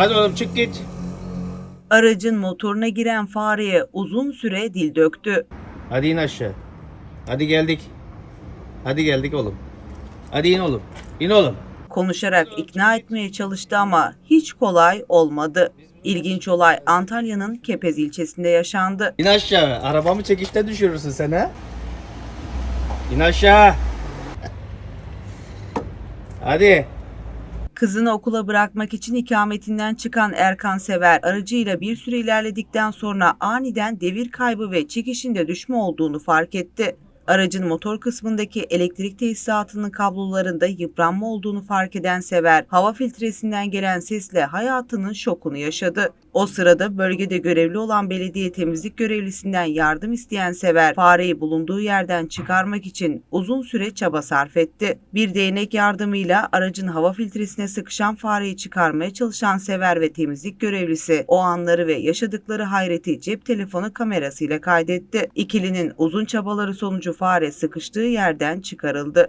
Hadi oğlum çık git. Aracın motoruna giren fareye uzun süre dil döktü. Hadi in aşağı. Hadi geldik. Hadi geldik oğlum. Hadi in oğlum. İn oğlum. Konuşarak ikna etmeye çalıştı ama hiç kolay olmadı. İlginç olay Antalya'nın Kepez ilçesinde yaşandı. İn aşağı. Arabamı çekişte düşürürsün sen ha. İn aşağı. Hadi. Kızını okula bırakmak için ikametinden çıkan Erkan Sever aracıyla bir süre ilerledikten sonra aniden devir kaybı ve çekişinde düşme olduğunu fark etti. Aracın motor kısmındaki elektrik tesisatının kablolarında yıpranma olduğunu fark eden Sever, hava filtresinden gelen sesle hayatının şokunu yaşadı. O sırada bölgede görevli olan belediye temizlik görevlisinden yardım isteyen Sever, fareyi bulunduğu yerden çıkarmak için uzun süre çaba sarf etti. Bir değnek yardımıyla aracın hava filtresine sıkışan fareyi çıkarmaya çalışan Sever ve temizlik görevlisi o anları ve yaşadıkları hayreti cep telefonu kamerasıyla kaydetti. İkilinin uzun çabaları sonucu fare sıkıştığı yerden çıkarıldı.